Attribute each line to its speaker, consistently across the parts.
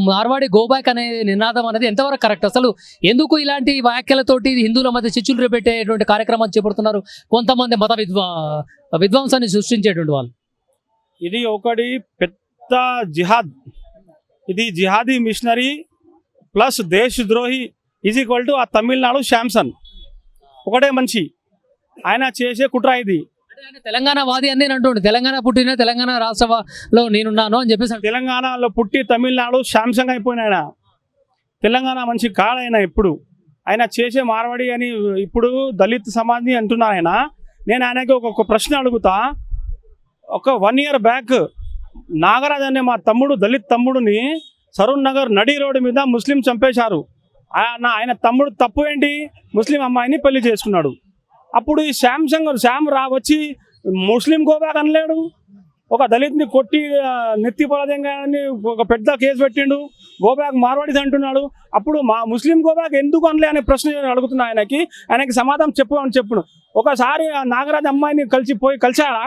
Speaker 1: Marwadi go back అనే నినాదం అనేది ఎంతవరకు కరెక్ట్? అసలు ఎందుకు ఇలాంటి వ్యాఖ్యలతోటి హిందువుల మధ్య చిచ్చులు రేపెట్టేటువంటి కార్యక్రమాలు చేపడుతున్నారు? కొంతమంది మత విద్వా విద్వాంసాన్ని సృష్టించేటువంటి వాళ్ళు.
Speaker 2: ఇది ఒకటి పెద్ద జిహాద్. ఇది జిహాదీ మిషనరీ ప్లస్ దేశద్రోహి ఈజ్ ఈక్వల్ టు ఆ తమిళనాడు శాంసన్. ఒకటే మనిషి. ఆయన చేసే కుట్ర ఇది.
Speaker 1: తెలంగాణ వాది అని నేను అంటుండే. తెలంగాణ పుట్టిన తెలంగాణ రాష్ట్రంలో నేనున్నాను అని చెప్పేసి
Speaker 2: తెలంగాణలో పుట్టి తమిళనాడు శాంసంగ్ అయిపోయినాయన తెలంగాణ మంచి కాడైనా ఇప్పుడు ఆయన చేసే మార్వాడి అని ఇప్పుడు దళిత్ సమాజ్ని అంటున్నారు ఆయన. నేను ఆయనకి ఒక ప్రశ్న అడుగుతా. ఒక వన్ ఇయర్ బ్యాక్ నాగరాజ్ అనే మా తమ్ముడు దళిత్ తమ్ముడిని సరూన్ నగర్ నడి రోడ్డు మీద ముస్లిం చంపేశారు. ఆయన తమ్ముడు తప్పు ఏంటి? ముస్లిం అమ్మాయిని పెళ్ళి చేసుకున్నాడు. అప్పుడు ఈ శాంసంగ్ శ్యామ్ రా వచ్చి ముస్లిం గోబ్యాక్ అనలేడు ఒక దళిత్ని కొట్టి నెత్తి పొలదంగా అని ఒక పెద్ద కేసు పెట్టిండు. గోబ్యాక్ మార్వాడిది అంటున్నాడు. అప్పుడు మా ముస్లిం గోబ్యాక్ ఎందుకు అనలే అనే ప్రశ్న నేను అడుగుతున్నా ఆయనకి. ఆయనకి సమాధానం చెప్పు అని చెప్పును ఒకసారి నాగరాజ్ అమ్మాయిని కలిసి పోయి కలిశారా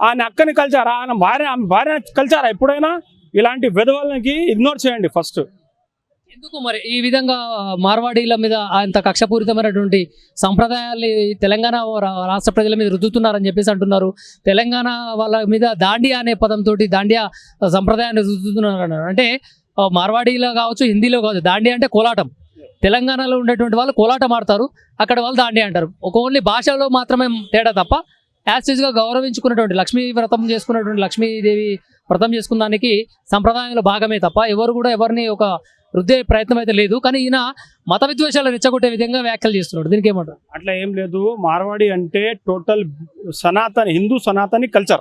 Speaker 2: ఆయన అక్కని కలిశారా? ఆయన భార్య భార్య కలిశారా ఎప్పుడైనా? ఇలాంటి వెధవలకి ఇగ్నోర్ చేయండి ఫస్ట్.
Speaker 1: ఎందుకు మరి ఈ విధంగా మార్వాడీల మీద అంత కక్షపూరితమైనటువంటి సంప్రదాయాలు తెలంగాణ రాష్ట్ర ప్రజల మీద రుద్దుతున్నారని చెప్పేసి అంటున్నారు. తెలంగాణ వాళ్ళ మీద దాండియా అనే పదంతో దాండియా సంప్రదాయాన్ని రుద్దుతున్నారు అన్నారు. అంటే మార్వాడీలో కావచ్చు హిందీలో కావచ్చు దాండియా అంటే కోలాటం. తెలంగాణలో ఉండేటువంటి వాళ్ళు కోలాటం ఆడతారు అక్కడ వాళ్ళు దాండియా అంటారు. ఒక ఓన్లీ భాషలో మాత్రమే తేడా తప్ప యాస్టిజ్గా గౌరవించుకున్నటువంటి లక్ష్మీ వ్రతం చేసుకున్నటువంటి లక్ష్మీదేవి వ్రతం చేసుకున్న దానికి సంప్రదాయంలో భాగమే తప్ప ఎవరు కూడా ఎవరిని ఒక రుద్దే ప్రయత్నం అయితే లేదు. కానీ ఈయన మత విద్వేషాలు రెచ్చగొట్టే విధంగా వ్యాఖ్యలు చేస్తున్నాడు. దీనికి ఏమంటారు?
Speaker 2: అట్లా ఏం లేదు. మార్వాడి అంటే total Sanatan Hindu Sanatani culture.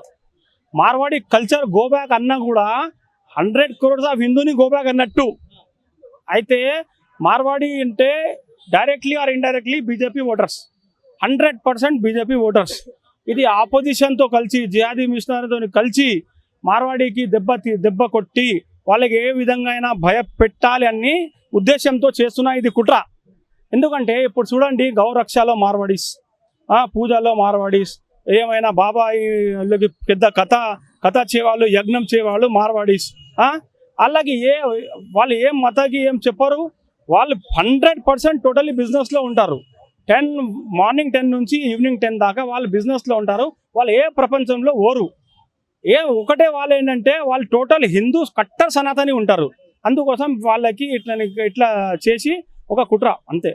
Speaker 2: Marwadi culture go back అన్నా కూడా హండ్రెడ్ క్రోర్స్ ఆఫ్ హిందూని గోబ్యాక్ అన్నట్టు. అయితే మార్వాడి అంటే directly or indirectly BJP voters. Hundred percent BJP voters. ఇది ఆపోజిషన్తో కలిసి జిహాదీ మిషనరీతో కలిసి మార్వాడికి దెబ్బ తీ- దెబ్బ కొట్టి వాళ్ళకి ఏ విధంగా అయినా భయపెట్టాలి అని ఉద్దేశంతో చేస్తున్న ఇది కుట్ర. ఎందుకంటే ఇప్పుడు చూడండి గౌరక్షలో మార్వాడీస్ ఆ, పూజలో మార్వాడీస్ ఏమైనా బాబాయి వాళ్ళకి పెద్ద కథ కథ చేవాళ్ళు యజ్ఞం చేవాళ్ళు మార్వాడీస్ అలాగే ఏ వాళ్ళు ఏం మతకి ఏం చెప్పరు. వాళ్ళు హండ్రెడ్ పర్సెంట్ టోటలీ బిజినెస్లో ఉంటారు. టెన్ మార్నింగ్ టెన్ నుంచి ఈవినింగ్ టెన్ దాకా వాళ్ళు బిజినెస్లో ఉంటారు. వాళ్ళు ఏ ప్రపంచంలో ఓరు. ఏ ఒకటే వాళ్ళు ఏంటంటే వాళ్ళు టోటల్ హిందూస్ కట్టర్ సనాతని ఉంటారు. అందుకోసం వాళ్ళకి ఇట్లా ఇట్లా చేసి ఒక కుట్ర అంతే.